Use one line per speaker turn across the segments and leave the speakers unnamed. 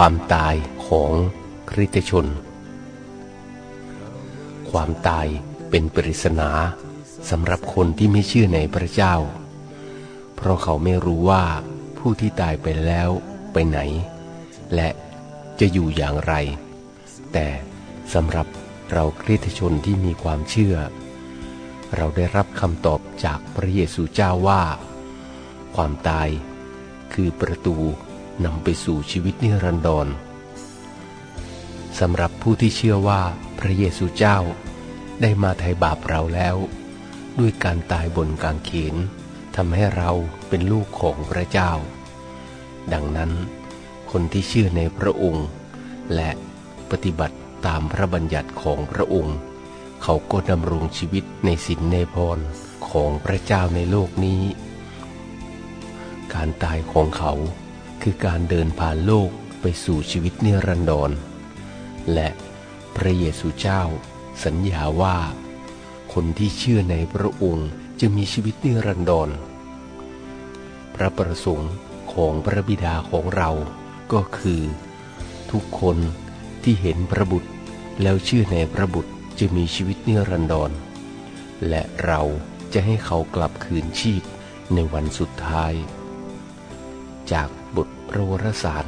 ความตายของคริสตชน ความตายเป็นปริศนาสำหรับคนที่ไม่เชื่อในพระเจ้า เพราะเขาไม่รู้ว่าผู้ที่ตายไปแล้วไปไหน และจะอยู่อย่างไร แต่สำหรับเราคริสตชนที่มีความเชื่อ เราได้รับคำตอบจากพระเยซูเจ้าว่า ความตายคือประตู นำไปสู่ชีวิตนิรันดรสำหรับผู้ที่เชื่อว่าพระเยซูเจ้าได้มาไถ่บาปเราแล้ว ด้วยการตายบนกางเขนทำให้เราเป็นลูกของพระเจ้า ดังนั้น คนที่เชื่อในพระองค์ และปฏิบัติตามพระบัญญัติของพระองค์ เขาก็ดำรงชีวิตในสินในพรของพระเจ้าในโลกนี้ การตายของเขา คือการเดินผ่านโลกไปสู่ชีวิตนิรันดร และพระเยซูเจ้า สัญญาว่า คนที่เชื่อในพระองค์จะมีชีวิตนิรันดร พระประสงค์ของพระบิดาของเราก็คือ ทุกคนที่เห็นพระบุตรแล้วเชื่อในพระบุตรจะมีชีวิตนิรันดร และเราจะให้เขากลับคืนชีพในวันสุดท้าย จากบทพระวรสาร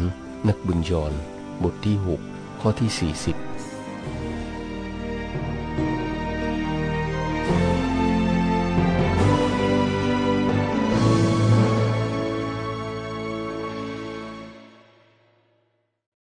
นักบุญยนต์บทที่ 6 ข้อที่ 40